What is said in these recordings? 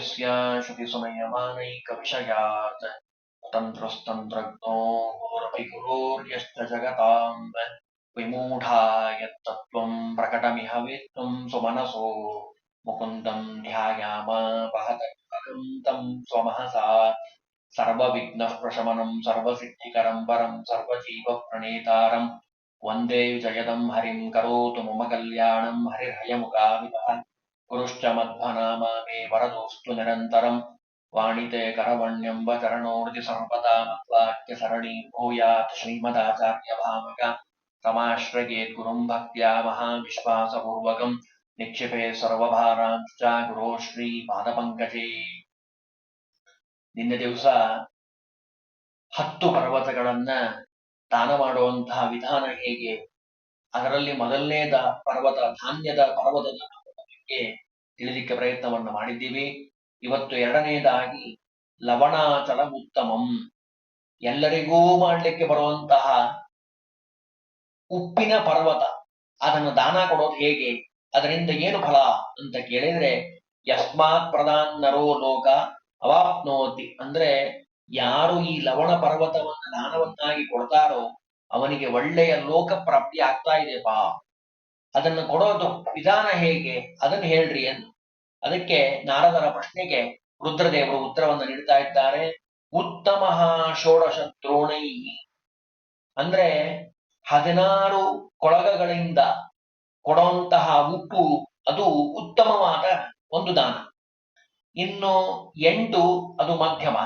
वेदान्त्यस्य श्रुतिसुनयमानैकविषयात् तन्त्रस्तन्त्रज्ञो गुरुरपि गुरोर्यश्च जगताम् विमूढा यत्तत्त्वम् प्रकटमिह वेत्तुम् सुमनसो मुकुन्दम् ध्यायाम वहतम् तम् स्वमहसा सर्वविघ्नः प्रशमनम् सर्वसिद्धिकरम् गुरुश्च मध्वनामा मे वरदोऽस्तु निरन्तरम् वाणिते करवण्यम्ब चरणोर्जि सर्वदा मत्वाक्यसरणी भूयात् श्रीमदाचार्यभामक समाश्रयेत् गुरुम् भक्त्या महाविश्वासपूर्वकम् निक्षिपे ಸರ್ವಭಾರಾಂಶ್ಚ ಗುರೋ ಶ್ರೀ ಪಾದಪಂಕಜೇ ನಿನ್ನೆ ದಿವಸ ಹತ್ತು ಪರ್ವತಗಳನ್ನ ದಾನ ಮಾಡುವಂತಹ ವಿಧಾನ ಹೇಗೆ ಅದರಲ್ಲಿ ಮೊದಲನೇದ ಪರ್ವತ ಧಾನ್ಯದ ಪರ್ವತದ ಬಗ್ಗೆ ತಿಳಿಲಿಕ್ಕೆ ಪ್ರಯತ್ನವನ್ನು ಮಾಡಿದ್ದೀವಿ. ಇವತ್ತು ಎರಡನೇದಾಗಿ ಲವಣಾಚಲ ಉತ್ತಮಂ ಎಲ್ಲರಿಗೂ ಮಾಡಲಿಕ್ಕೆ ಬರುವಂತಹ ಉಪ್ಪಿನ ಪರ್ವತ, ಅದನ್ನು ದಾನ ಕೊಡೋದು ಹೇಗೆ, ಅದರಿಂದ ಏನು ಫಲ ಅಂತ ಕೇಳಿದ್ರೆ, ಯಸ್ಮಾತ್ ಪ್ರಧಾನ್ ನರೋ ಲೋಕ ಅವಾಪ್ನೋತಿ. ಅಂದ್ರೆ ಯಾರು ಈ ಲವಣ ಪರ್ವತವನ್ನು ದಾನವನ್ನಾಗಿ ಕೊಡ್ತಾರೋ, ಅವನಿಗೆ ಒಳ್ಳೆಯ ಲೋಕ ಪ್ರಾಪ್ತಿ ಆಗ್ತಾ ಇದೆಪಾ ಅದನ್ನು ಕೊಡೋದು ವಿಧಾನ ಹೇಗೆ, ಅದನ್ನು ಹೇಳ್ರಿ ಎಂದು. ಅದಕ್ಕೆ ನಾರದರ ಪ್ರಶ್ನೆಗೆ ರುದ್ರದೇವರು ಉತ್ತರವನ್ನು ನೀಡ್ತಾ ಇದ್ದಾರೆ. ಉತ್ತಮ ಷೋಡಶ ದ್ರೋಣೈ ಅಂದ್ರೆ ಹದಿನಾರು ಕೊಳಗಗಳಿಂದ ಕೊಡುವಂತಹ ಉಪ್ಪು, ಅದು ಉತ್ತಮವಾದ ಒಂದು ದಾನ. ಇನ್ನು ಎಂಟು ಅದು ಮಧ್ಯಮ.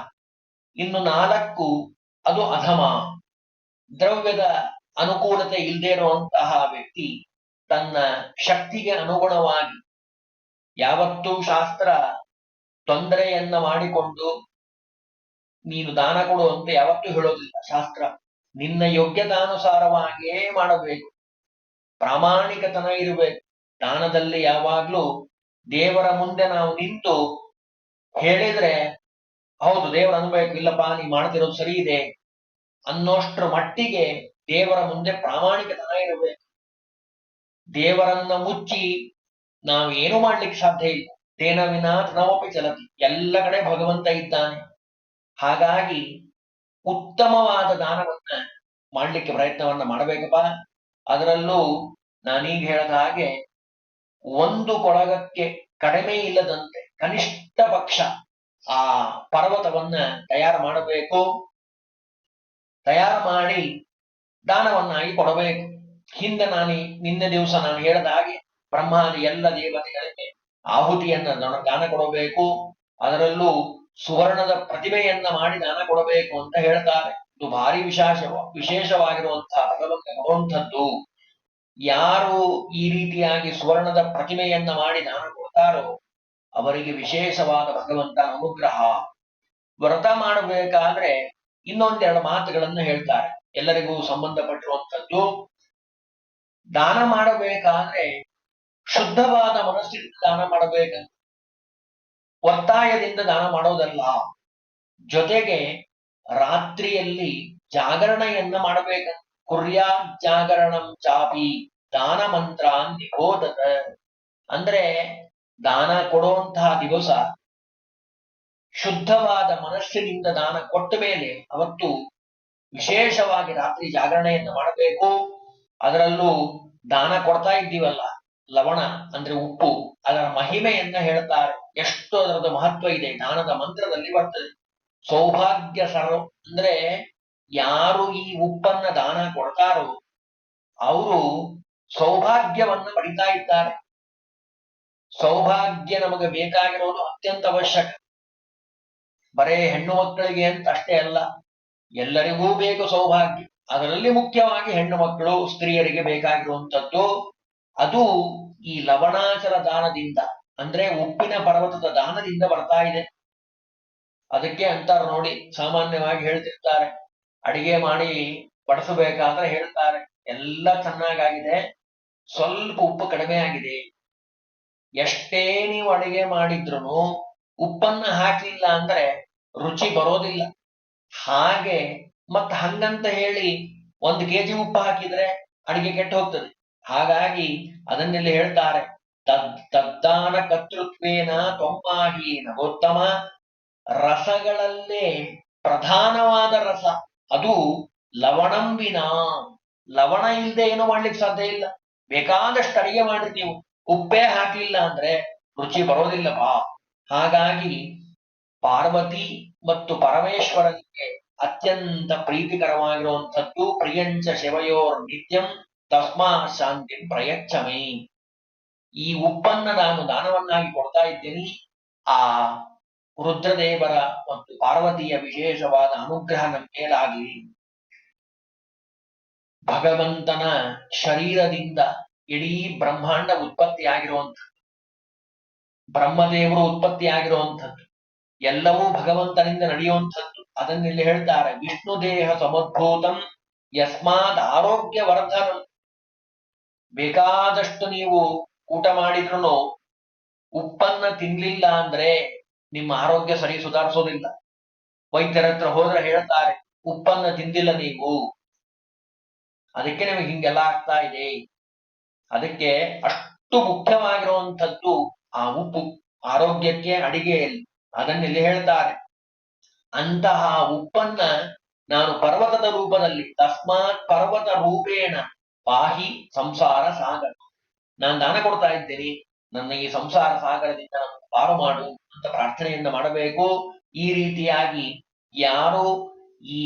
ಇನ್ನು ನಾಲ್ಕು ಅದು ಅಧಮ. ದ್ರವ್ಯದ ಅನುಕೂಲತೆ ಇಲ್ಲದೆ ಇರುವಂತಹ ವ್ಯಕ್ತಿ ತನ್ನ ಶಕ್ತಿಗೆ ಅನುಗುಣವಾಗಿ ಯಾವತ್ತೂ ಶಾಸ್ತ್ರ ತೊಂದರೆಯನ್ನ ಮಾಡಿಕೊಂಡು ನೀನು ದಾನ ಕೊಡು ಅಂತ ಯಾವತ್ತೂ ಹೇಳೋದಿಲ್ಲ. ಶಾಸ್ತ್ರ, ನಿನ್ನ ಯೋಗ್ಯತಾನುಸಾರವಾಗಿಯೇ ಮಾಡಬೇಕು. ಪ್ರಾಮಾಣಿಕತನ ಇರಬೇಕು. ದಾನದಲ್ಲಿ ಯಾವಾಗ್ಲೂ ದೇವರ ಮುಂದೆ ನಾವು ನಿಂತು ಹೇಳಿದ್ರೆ, ಹೌದು ದೇವರ ಅನ್ಬೇಕು ಇಲ್ಲಪ್ಪ ನೀ ಮಾಡ್ತಿರೋದು ಸರಿ ಇದೆ ಅನ್ನೋಷ್ಟ್ರ ಮಟ್ಟಿಗೆ ದೇವರ ಮುಂದೆ ಪ್ರಾಮಾಣಿಕತನ ಇರಬೇಕು. ದೇವರನ್ನ ಮುಚ್ಚಿ ನಾವು ಏನು ಮಾಡ್ಲಿಕ್ಕೆ ಸಾಧ್ಯ ಇಲ್ಲ. ತೇನ ವಿನಾಥ್ ನಾವೊಪ್ಪಿ ಚಲತಿ. ಎಲ್ಲ ಕಡೆ ಭಗವಂತ ಇದ್ದಾನೆ. ಹಾಗಾಗಿ ಉತ್ತಮವಾದ ದಾನವನ್ನ ಮಾಡ್ಲಿಕ್ಕೆ ಪ್ರಯತ್ನವನ್ನ ಮಾಡಬೇಕಪ್ಪ. ಅದರಲ್ಲೂ ನಾನೀಗ ಹೇಳದ ಹಾಗೆ ಒಂದು ಕೊಳಗಕ್ಕೆ ಕಡಿಮೆ ಇಲ್ಲದಂತೆ ಕನಿಷ್ಠ ಪಕ್ಷ ಆ ಪರ್ವತವನ್ನ ತಯಾರು ಮಾಡಬೇಕು. ತಯಾರು ಮಾಡಿ ದಾನವನ್ನಾಗಿ ಕೊಡಬೇಕು. ಹಿಂದೆ ನಾನು, ನಿನ್ನೆ ದಿವಸ ನಾನು ಹೇಳಿದ ಹಾಗೆ ಬ್ರಹ್ಮಾದಿ ಎಲ್ಲ ದೇವತೆಗಳಿಗೆ ಆಹುತಿಯನ್ನ ದಾನ- ಕೊಡಬೇಕು. ಅದರಲ್ಲೂ ಸುವರ್ಣದ ಪ್ರತಿಮೆಯನ್ನ ಮಾಡಿ ದಾನ ಕೊಡಬೇಕು ಅಂತ ಹೇಳ್ತಾರೆ. ಇದು ಭಾರಿ ವಿಶೇಷ, ವಿಶೇಷವಾಗಿರುವಂತಹ ಕೊಡುವಂಥದ್ದು ಯಾರು ಈ ರೀತಿಯಾಗಿ ಸುವರ್ಣದ ಪ್ರತಿಮೆಯನ್ನ ಮಾಡಿ ದಾನ ಕೊಡ್ತಾರೋ ಅವರಿಗೆ ವಿಶೇಷವಾದ ಭಗವಂತ ಅನುಗ್ರಹ. ವ್ರತ ಮಾಡಬೇಕಾದ್ರೆ ಇನ್ನೊಂದೆರಡು ಮಾತುಗಳನ್ನು ಹೇಳ್ತಾರೆ. ಎಲ್ಲರಿಗೂ ಸಂಬಂಧಪಟ್ಟಿರುವಂಥದ್ದು. ದಾನ ಮಾಡಬೇಕಾದ್ರೆ ಶುದ್ಧವಾದ ಮನಸ್ಸಿನಿಂದ ದಾನ ಮಾಡಬೇಕಂತ ಒತ್ತಾಯದಿಂದ ದಾನ ಮಾಡೋದಲ್ಲ. ಜೊತೆಗೆ ರಾತ್ರಿಯಲ್ಲಿ ಜಾಗರಣೆಯನ್ನ ಮಾಡಬೇಕಂತ ಕುರ್ಯಾ ಜಾಗರಣಂ ಚಾಪಿ ದಾನ ಮಂತ್ರ ನಿಬೋಧತ. ಅಂದ್ರೆ ದಾನ ಕೊಡುವಂತಹ ದಿವಸ ಶುದ್ಧವಾದ ಮನಸ್ಸಿನಿಂದ ದಾನ ಕೊಟ್ಟ ಮೇಲೆ ಅವತ್ತು ವಿಶೇಷವಾಗಿ ರಾತ್ರಿ ಜಾಗರಣೆಯನ್ನು ಮಾಡಬೇಕು. ಅದರಲ್ಲೂ ದಾನ ಕೊಡ್ತಾ ಇದ್ದೀವಲ್ಲ. ಲವಣ ಅಂದ್ರೆ ಉಪ್ಪು ಅದರ ಮಹಿಮೆಯನ್ನ ಹೇಳ್ತಾರೆ. ಎಷ್ಟು ಅದರದ ಮಹತ್ವ ಇದೆ. ದಾನದ ಮಂತ್ರದಲ್ಲಿ ಬರ್ತದೆ. ಸೌಭಾಗ್ಯ ಸರ್ವ ಅಂದ್ರೆ ಯಾರು ಈ ಉಪ್ಪನ್ನ ದಾನ ಕೊಡ್ತಾರೋ ಅವರು ಸೌಭಾಗ್ಯವನ್ನ ಪಡಿತಾ ಇದ್ದಾರೆ. ಸೌಭಾಗ್ಯ ನಮಗೆ ಬೇಕಾಗಿರೋದು ಅತ್ಯಂತ ಅವಶ್ಯಕ. ಬರೇ ಹೆಣ್ಣು ಮಕ್ಕಳಿಗೆ ಅಂತ ಅಷ್ಟೇ ಅಲ್ಲ, ಎಲ್ಲರಿಗೂ ಬೇಕು ಸೌಭಾಗ್ಯ. ಅದರಲ್ಲಿ ಮುಖ್ಯವಾಗಿ ಹೆಣ್ಣು ಮಕ್ಕಳು ಸ್ತ್ರೀಯರಿಗೆ ಬೇಕಾಗಿರುವಂಥದ್ದು ಅದು ಈ ಲವಣಾಚಲ ದಾನದಿಂದ, ಅಂದ್ರೆ ಉಪ್ಪಿನ ಪರ್ವತದ ದಾನದಿಂದ ಬರ್ತಾ ಇದೆ. ಅದಕ್ಕೆ ಅಂತಾರೆ ನೋಡಿ, ಸಾಮಾನ್ಯವಾಗಿ ಹೇಳ್ತಿರ್ತಾರೆ, ಅಡಿಗೆ ಮಾಡಿ ಬಡಿಸಬೇಕಾದ್ರೆ ಹೇಳ್ತಾರೆ, ಎಲ್ಲ ಚೆನ್ನಾಗಾಗಿದೆ, ಸ್ವಲ್ಪ ಉಪ್ಪು ಕಡಿಮೆ ಆಗಿದೆ. ಎಷ್ಟೇ ನೀವು ಅಡಿಗೆ ಮಾಡಿದ್ರು ಉಪ್ಪನ್ನ ಹಾಕ್ಲಿಲ್ಲ ಅಂದ್ರೆ ರುಚಿ ಬರೋದಿಲ್ಲ. ಹಾಗೆ ಮತ್ತ ಹಂಗಂತ ಹೇಳಿ ಒಂದು ಕೆಜಿ ಉಪ್ಪು ಹಾಕಿದ್ರೆ ಅಡಿಗೆ ಕೆಟ್ಟು ಹೋಗ್ತದೆ ಹಾಗಾಗಿ ಅದನ್ನೆಲ್ಲ ಹೇಳ್ತಾರೆ, ತದ್, ತದ್ದಾನ ಕರ್ತೃತ್ವೇನ ತೊಂಬಾಹಿ ನವೋತ್ತಮ ರಸಗಳಲ್ಲೇ ಪ್ರಧಾನವಾದ ರಸ. ಅದು ಲವಣಂಬಿನ ಲವಣ ಇಲ್ಲದೆ ಏನು ಮಾಡ್ಲಿಕ್ಕೆ ಸಾಧ್ಯ ಇಲ್ಲ. ಬೇಕಾದಷ್ಟು ಅಡಿಗೆ ಮಾಡಿರ್ತೀವಿ ಉಪ್ಪೇ ಹಾಕ್ಲಿಲ್ಲ ಅಂದ್ರೆ ರುಚಿ ಬರೋದಿಲ್ಲ ಬಾ ಹಾಗಾಗಿ ಪಾರ್ವತಿ ಮತ್ತು ಪರಮೇಶ್ವರನಿಗೆ ಅತ್ಯಂತ ಪ್ರೀತಿಕರವಾಗಿರುವಂಥದ್ದು ಪ್ರಿಯಂಚ ಶಿವಯೋರ್ ನಿತ್ಯಂ ತಸ್ಮಾ ಶಾಂತಿ ಪ್ರಯಚ್ಛಮೆ. ಈ ಉಪ್ಪನ್ನ ನಾನು ದಾನವನ್ನಾಗಿ ಕೊಡ್ತಾ ಇದ್ದೇನೆ. ಆ ರುದ್ರದೇವರ ಮತ್ತು ಪಾರ್ವತಿಯ ವಿಶೇಷವಾದ ಅನುಗ್ರಹ ನಮ್ಮ ಭಗವಂತನ ಶರೀರದಿಂದ ಇಡೀ ಬ್ರಹ್ಮಾಂಡ ಉತ್ಪತ್ತಿಯಾಗಿರುವಂಥದ್ದು. ಬ್ರಹ್ಮದೇವರು ಉತ್ಪತ್ತಿಯಾಗಿರುವಂಥದ್ದು. ಎಲ್ಲವೂ ಭಗವಂತನಿಂದ ನಡೆಯುವಂಥದ್ದು. ಅದನ್ನಿಲ್ಲಿ ಹೇಳ್ತಾರೆ ವಿಷ್ಣು ದೇಹ ಸಮದ್ಭೂತಂ ಯಸ್ಮಾತ್ ಆರೋಗ್ಯ ವರ್ಧನಂ ಬೇಕಾದಷ್ಟು ನೀವು ಊಟ ಮಾಡಿದ್ರು ಉಪ್ಪನ್ನ ತಿನ್ಲಿಲ್ಲ ಅಂದ್ರೆ ನಿಮ್ಮ ಆರೋಗ್ಯ ಸರಿ ಸುಧಾರಿಸೋದಿಲ್ಲ. ವೈದ್ಯರ ಹತ್ರ ಹೋದ್ರೆ ಹೇಳ್ತಾರೆ ಉಪ್ಪನ್ನ ತಿಂದಿಲ್ಲ ನೀವು. ಅದಕ್ಕೆ ನಿಮಗೆ ಹಿಂಗೆಲ್ಲ ಆಗ್ತಾ ಇದೆ. ಅದಕ್ಕೆ ಅಷ್ಟು ಮುಖ್ಯವಾಗಿರುವಂಥದ್ದು ಆ ಉಪ್ಪು, ಆರೋಗ್ಯಕ್ಕೆ ಅಡಿಗೆಯಲ್ಲಿ. ಅದನ್ನಿಲ್ಲಿ ಹೇಳ್ತಾರೆ. ಅಂತಹ ಉಪ್ಪನ್ನ ನಾನು ಪರ್ವತದ ರೂಪದಲ್ಲಿ, ತಸ್ಮಾತ್ ಪರ್ವತ ರೂಪೇಣ ಪಾಹಿ ಸಂಸಾರ ಸಾಗರ. ನಾನು ದಾನ ಕೊಡ್ತಾ ಇದ್ದೇನೆ. ನನ್ನ ಈ ಸಂಸಾರ ಸಾಗರದಿಂದ ಪಾರು ಮಾಡು ಅಂತ ಪ್ರಾರ್ಥನೆಯನ್ನ ಮಾಡಬೇಕು. ಈ ರೀತಿಯಾಗಿ ಯಾರು ಈ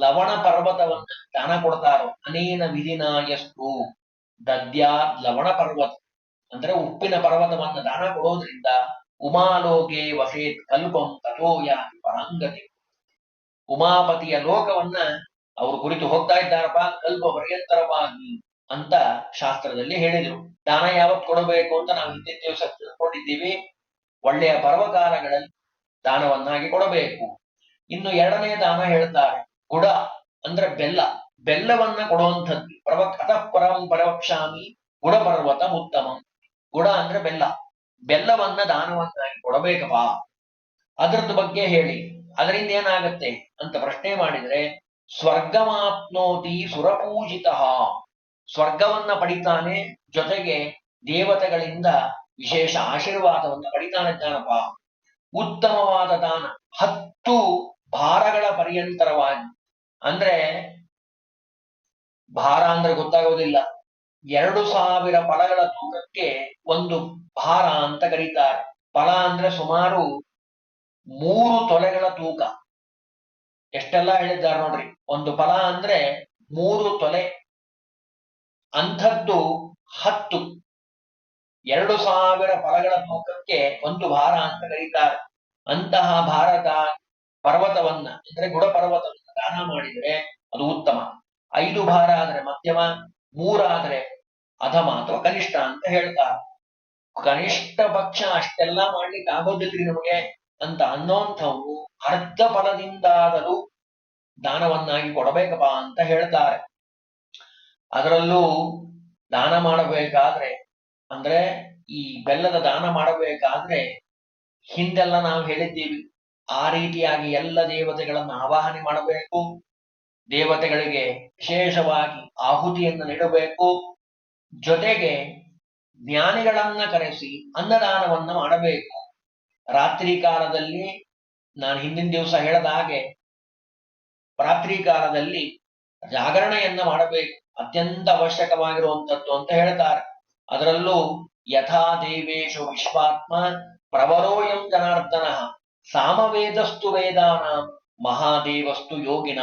ಲವಣ ಪರ್ವತವನ್ನ ದಾನ ಕೊಡ್ತಾರೋ ಅನೇನ ವಿಧಿನ ಎಷ್ಟು ದದ್ಯಾ ಲವಣ ಪರ್ವತ. ಅಂದ್ರೆ ಉಪ್ಪಿನ ಪರ್ವತವನ್ನ ದಾನ ಕೊಡೋದ್ರಿಂದ ಉಮಾಲೋಕೆ ವಸೇತ್ ಕಲ್ಪಂ ತಥೋಯ ಪರಾಂಗತಿ. ಉಮಾಪತಿಯ ಲೋಕವನ್ನ ಅವರು ಕುರಿತು ಹೋಗ್ತಾ ಇದ್ದಾರಪ್ಪ ಕಲ್ಪ ಪರ್ಯಂತರವಾಗಿ ಅಂತ ಶಾಸ್ತ್ರದಲ್ಲಿ ಹೇಳಿದರು. ದಾನ ಯಾವತ್ ಕೊಡಬೇಕು ಅಂತ ನಾವು ಹಿಂದಿನ ದಿವಸ ತಿಳ್ಕೊಂಡಿದ್ದೀವಿ. ಒಳ್ಳೆಯ ಪರ್ವಕಾಲಗಳಲ್ಲಿ ದಾನವನ್ನಾಗಿ ಕೊಡಬೇಕು. ಇನ್ನು ಎರಡನೇ ದಾನ ಹೇಳ್ತಾರೆ, ಗುಡ ಅಂದ್ರೆ ಬೆಲ್ಲ. ಬೆಲ್ಲವನ್ನ ಕೊಡುವಂಥದ್ದು. ಪರ್ವ ಅತಃ ಪರಂ ಪರವಕ್ಷಾಮಿ ಗುಡ ಪರ್ವತ ಉತ್ತಮಂ. ಗುಡ ಅಂದ್ರೆ ಬೆಲ್ಲ. ಬೆಲ್ಲವನ್ನ ದಾನವನ್ನಾಗಿ ಕೊಡಬೇಕಪ್ಪ. ಅದರದ್ದು ಬಗ್ಗೆ ಹೇಳಿ. ಅದರಿಂದ ಏನಾಗತ್ತೆ ಅಂತ ಪ್ರಶ್ನೆ ಮಾಡಿದ್ರೆ ಸ್ವರ್ಗಮಾಪ್ನೋತಿ ಸುರಪೂಜಿತ. ಸ್ವರ್ಗವನ್ನ ಪಡಿತಾನೆ ಜೊತೆಗೆ ದೇವತೆಗಳಿಂದ ವಿಶೇಷ ಆಶೀರ್ವಾದವನ್ನ ಪಡಿತಾನೆ ಜ್ಞಾನಪ ಉತ್ತಮವಾದ ದಾನ. ಹತ್ತು ಭಾರಗಳ ಪರ್ಯಂತರವಾಗಿ. ಅಂದ್ರೆ ಭಾರ ಅಂದ್ರೆ ಗೊತ್ತಾಗೋದಿಲ್ಲ. ಎರಡು ಸಾವಿರ ಫಲಗಳ ತೂಕಕ್ಕೆ ಒಂದು ಭಾರ ಅಂತ ಕರೀತಾರೆ. ಫಲ ಅಂದ್ರೆ ಸುಮಾರು ಮೂರು ತೊಲೆಗಳ ತೂಕ. ಎಷ್ಟೆಲ್ಲ ಹೇಳಿದ್ದಾರೆ ನೋಡ್ರಿ. ಒಂದು ಫಲ ಅಂದ್ರೆ ಮೂರು ತೊಲೆ. ಅಂಥದ್ದು ಹತ್ತು. ಎರಡು ಸಾವಿರ ಫಲಗಳ ತೂಕಕ್ಕೆ ಒಂದು ಭಾರ ಅಂತ ಕರೀತಾರೆ. ಅಂತಹ ಭಾರತ ಪರ್ವತವನ್ನ, ಅಂದ್ರೆ ಗುಡ ಪರ್ವತವನ್ನ ದಾನ ಮಾಡಿದರೆ ಅದು ಉತ್ತಮ. ಐದು ಭಾರ ಆದ್ರೆ ಮಧ್ಯಮ ಮೂರಾದ್ರೆ ಅಧಮ ಅಥವಾ ಕನಿಷ್ಠ ಅಂತ ಹೇಳ್ತಾರೆ. ಕನಿಷ್ಠ ಪಕ್ಷ ಅಷ್ಟೆಲ್ಲ ಮಾಡ್ಲಿಕ್ಕೆ ಆಗೋದಿಲ್ರಿ ನಮಗೆ. ಅಂತ ಅನ್ನೋಂಥವು ಅರ್ಧ ಫಲದಿಂದಾದರೂ ದಾನವನ್ನಾಗಿ ಕೊಡಬೇಕಪ್ಪ ಅಂತ ಹೇಳ್ತಾರೆ. ಅದರಲ್ಲೂ ದಾನ ಮಾಡಬೇಕಾದ್ರೆ, ಅಂದ್ರೆ ಈ ಬೆಲ್ಲದ ದಾನ ಮಾಡಬೇಕಾದ್ರೆ ಹಿಂದೆಲ್ಲ ನಾವು ಹೇಳಿದ್ದೀವಿ, ಆ ರೀತಿಯಾಗಿ ಎಲ್ಲ ದೇವತೆಗಳನ್ನು ಆವಾಹನೆ ಮಾಡಬೇಕು, ದೇವತೆಗಳಿಗೆ ವಿಶೇಷವಾಗಿ ಆಹುತಿಯನ್ನು ನೀಡಬೇಕು, ಜೊತೆಗೆ ಜ್ಞಾನಿಗಳನ್ನ ಕರೆಸಿ ಅನ್ನದಾನವನ್ನ ಮಾಡಬೇಕು. ರಾತ್ರಿ ಕಾಲದಲ್ಲಿ ನಾನು ಹಿಂದಿನ ದಿವಸ ಹೇಳದ ಹಾಗೆ ರಾತ್ರಿ ಕಾಲದಲ್ಲಿ ಜಾಗರಣೆಯನ್ನ ಮಾಡಬೇಕು. ಅತ್ಯಂತ ಅವಶ್ಯಕವಾಗಿರುವಂತದ್ದು ಅಂತ ಹೇಳ್ತಾರೆ. ಅದರಲ್ಲೂ ಯಥಾ ದೇವೇಶು ವಿಶ್ವಾತ್ಮ ಪ್ರವರೋಯಂ ಜನಾರ್ದನ ಸಾಮವೇದಸ್ತು ವೇದಾನ ಮಹಾದೇವಸ್ತು ಯೋಗಿನ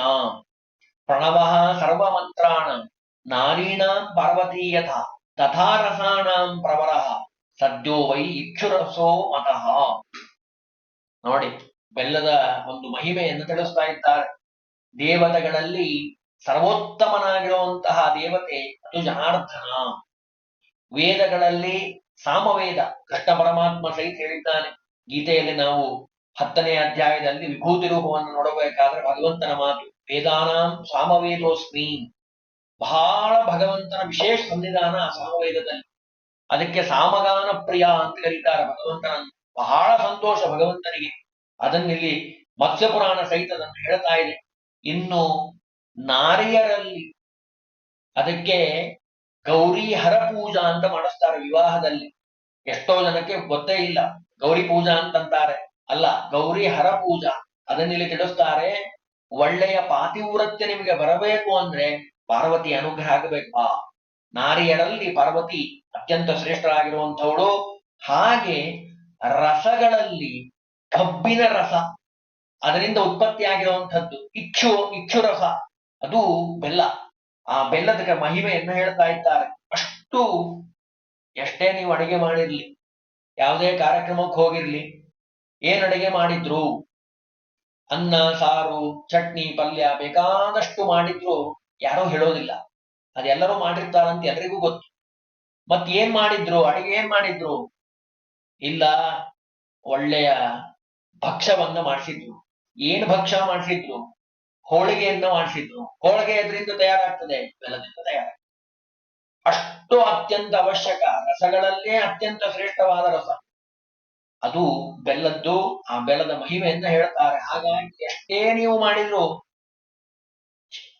ಪ್ರಣವ ಸರ್ವಮಂತ್ರಾಣ ನಾರೀಣಾಂ ಪಾರ್ವತಿ ಯಥ ತಥಾ ರಸಾಣಾಂ ಪ್ರವರ ಸದ್ಯೋ ವೈ ಇಕ್ಷುರಸೋ ಮತಃ ನೋಡಿ, ಬೆಲ್ಲದ ಒಂದು ಮಹಿಮೆಯನ್ನು ತಿಳಿಸ್ತಾ ಇದ್ದಾರೆ. ದೇವತೆಗಳಲ್ಲಿ ಸರ್ವೋತ್ತಮನಾಗಿರುವಂತಹ ದೇವತೆ ಅದು ಜನಾರ್ದನ. ವೇದಗಳಲ್ಲಿ ಸಾಮವೇದ, ಕೃಷ್ಣ ಪರಮಾತ್ಮ ಸಹಿತ ಹೇಳಿದ್ದಾನೆ. ಗೀತೆಯಲ್ಲಿ ನಾವು ಹತ್ತನೇ ಅಧ್ಯಾಯದಲ್ಲಿ ವಿಭೂತಿ ರೂಪವನ್ನು ನೋಡಬೇಕಾದ್ರೆ ಭಗವಂತನ ಮಾತು, ವೇದಾನಾಂ ಸಾಮವೇದೋಸ್ಮಿ. ಬಹಳ ಭಗವಂತನ ವಿಶೇಷ ಸನ್ನಿಧಾನ ಸಾಮವೇದದಲ್ಲಿ. ಅದಕ್ಕೆ ಸಾಮಗಾನ ಪ್ರಿಯ ಅಂತ ಕರೀತಾರೆ ಭಗವಂತನ ಬಹಳ ಸಂತೋಷ ಭಗವಂತನಿಗೆ. ಅದನ್ನಿಲ್ಲಿ ಮತ್ಸ್ಯಪುರಾಣ ಸಹಿತ ಅದನ್ನು ಹೇಳ್ತಾ ಇದೆ. ಇನ್ನು ನಾರಿಯರಲ್ಲಿ ಅದಕ್ಕೆ ಗೌರಿ ಹರ ಪೂಜಾ ಅಂತ ಮಾಡಿಸ್ತಾರೆ ವಿವಾಹದಲ್ಲಿ. ಎಷ್ಟೋ ಜನಕ್ಕೆ ಗೊತ್ತೇ ಇಲ್ಲ. ಗೌರಿ ಪೂಜಾ ಅಂತಂತಾರೆ. ಅಲ್ಲ, ಗೌರಿ ಹರ ಪೂಜಾ. ಅದನ್ನಿಲ್ಲಿ ತಿಳಿಸ್ತಾರೆ, ಒಳ್ಳೆಯ ಪಾತಿವ್ರತ್ಯ ನಿಮಗೆ ಬರಬೇಕು ಅಂದ್ರೆ ಪಾರ್ವತಿ ಅನುಗ್ರಹ ಆಗಬೇಕು. ಆ ನಾರಿಯರಲ್ಲಿ ಪಾರ್ವತಿ ಅತ್ಯಂತ ಶ್ರೇಷ್ಠರಾಗಿರುವಂಥವಳು. ಹಾಗೆ ರಸಗಳಲ್ಲಿ ಕಬ್ಬಿನ ರಸ, ಅದರಿಂದ ಉತ್ಪತ್ತಿಯಾಗಿರುವಂಥದ್ದು ಇಕ್ಷು ಇಕ್ಷು ರಸ, ಅದು ಬೆಲ್ಲ. ಆ ಬೆಲ್ಲದ ಮಹಿಮೆಯನ್ನು ಹೇಳ್ತಾ ಇದ್ದಾರೆ? ಅಷ್ಟು ಎಷ್ಟೇ ನೀವು ಅಡಿಗೆ ಮಾಡಿರ್ಲಿ, ಯಾವುದೇ ಕಾರ್ಯಕ್ರಮಕ್ಕೆ ಹೋಗಿರ್ಲಿ, ಏನ್ ಅಡಿಗೆ ಮಾಡಿದ್ರು? ಅನ್ನ, ಸಾರು, ಚಟ್ನಿ, ಪಲ್ಯ ಬೇಕಾದಷ್ಟು ಮಾಡಿದ್ರು, ಯಾರೋ ಹೇಳೋದಿಲ್ಲ. ಅದೆಲ್ಲರೂ ಮಾಡಿರ್ತಾರಂತ ಎಲ್ರಿಗೂ ಗೊತ್ತು. ಮತ್ ಏನ್ ಮಾಡಿದ್ರು, ಅಡಿಗೆ ಏನ್ ಮಾಡಿದ್ರು? ಇಲ್ಲ ಒಳ್ಳೆಯ ಭಕ್ಷ್ಯವನ್ನ ಮಾಡಿಸಿದ್ರು. ಏನ್ ಭಕ್ಷ್ಯ ಮಾಡಿಸಿದ್ರು? ಹೋಳಿಗೆಯನ್ನ ಮಾಡಿಸಿದ್ರು. ಹೋಳಿಗೆ ಅದರಿಂದ ತಯಾರಾಗ್ತದೆ? ಬೆಲ್ಲದಿಂದ ತಯಾರಾಗ್ತದೆ. ಅಷ್ಟು ಅತ್ಯಂತ ಅವಶ್ಯಕ. ರಸಗಳಲ್ಲೇ ಅತ್ಯಂತ ಶ್ರೇಷ್ಠವಾದ ರಸ. ಅದು ಬೆಲ್ಲದ್ದು, ಆ ಬೆಲ್ಲದ ಮಹಿಮೆಯನ್ನ ಹೇಳ್ತಾರೆ ಹಾಗಾಗಿ ಎಷ್ಟೇ ನೀವು ಮಾಡಿದ್ರು.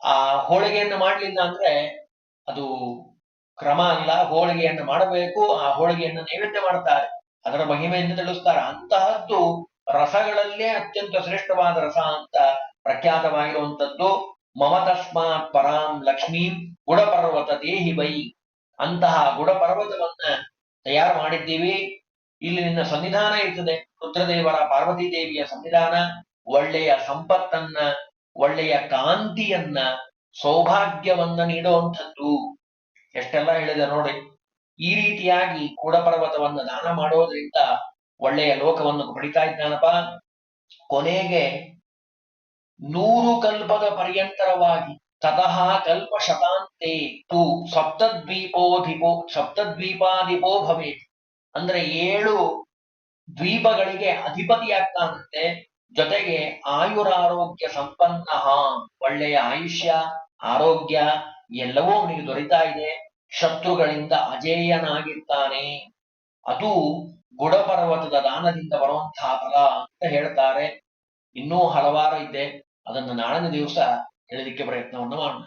ಆ ಹೋಳಿಗೆಯನ್ನು ಮಾಡ್ಲಿಲ್ಲ ಅಂದ್ರೆ ಅದು ಕ್ರಮ ಅಲ್ಲ. ಹೋಳಿಗೆಯನ್ನು ಮಾಡಬೇಕು. ಆ ಹೋಳಿಗೆಯನ್ನು ನೈವೇದ್ಯ ಮಾಡ್ತಾರೆ ಅದರ ಮಹಿಮೆಯನ್ನು ತಿಳಿಸ್ತಾರೆ. ಅಂತಹದ್ದು ರಸಗಳಲ್ಲೇ ಅತ್ಯಂತ ಶ್ರೇಷ್ಠವಾದ ರಸ ಅಂತ ಪ್ರಖ್ಯಾತವಾಗಿರುವಂಥದ್ದು. ಮಮತಸ್ಮಾತ್ ಪರಾಂ ಲಕ್ಷ್ಮೀ ಗುಡಪರ್ವತ ದೇಹಿ ಬೈ ಅಂತಹ ಗುಡಪರ್ವತವನ್ನ ತಯಾರು ಮಾಡಿದ್ದೀವಿ. ಇಲ್ಲಿ ನಿನ್ನ ಸನ್ನಿಧಾನ ಇರ್ತದೆ. ರುದ್ರದೇವರ ಪಾರ್ವತಿ ದೇವಿಯ ಸನ್ನಿಧಾನ, ಒಳ್ಳೆಯ ಸಂಪತ್ತನ್ನ, ಒಳ್ಳೆಯ ಕಾಂತಿಯನ್ನ, ಸೌಭಾಗ್ಯವನ್ನ ನೀಡುವಂಥದ್ದು. ಎಷ್ಟೆಲ್ಲ ಹೇಳಿದೆ ನೋಡಿ. ಈ ರೀತಿಯಾಗಿ ಕೂಡಪರ್ವತವನ್ನು ದಾನ ಮಾಡೋದ್ರಿಂದ ಒಳ್ಳೆಯ ಲೋಕವನ್ನು ಪಡಿತಾ ಇದ್ದಾನಪ್ಪ. ಕೊನೆಗೆ ನೂರು ಕಲ್ಪದ ಪರ್ಯಂತರವಾಗಿ ತತಃ ಕಲ್ಪ ಶತಾಂತೆ ತು ಸಪ್ತದ್ವೀಪೋಧಿಪೋ ಸಪ್ತದ್ವೀಪಾಧಿಪೋ ಭವೇತ್. ಅಂದ್ರೆ ಏಳು ದ್ವೀಪಗಳಿಗೆ ಅಧಿಪತಿಯಾಗ್ತಾನಂತೆ. ಜೊತೆಗೆ ಆಯುರಾರೋಗ್ಯ ಸಂಪನ್ನ ಒಳ್ಳೆಯ ಆಯುಷ್ಯ, ಆರೋಗ್ಯ, ಎಲ್ಲವೂ ಅವನಿಗೆ ದೊರೀತಾ ಇದೆ. ಶತ್ರುಗಳಿಂದ ಅಜೇಯನಾಗಿರ್ತಾನೆ. ಅದು ಗುಡಪರ್ವತದ ದಾನದಿಂದ ಬರುವಂತಹ ಫಲ ಅಂತ ಹೇಳ್ತಾರೆ. ಇನ್ನೂ ಹಲವಾರು ಇದೆ. ಅದನ್ನು ನಾಳಿನ ದಿವಸ ಹೇಳಲಿಕ್ಕೆ ಪ್ರಯತ್ನವನ್ನು ಮಾಡೋಣ.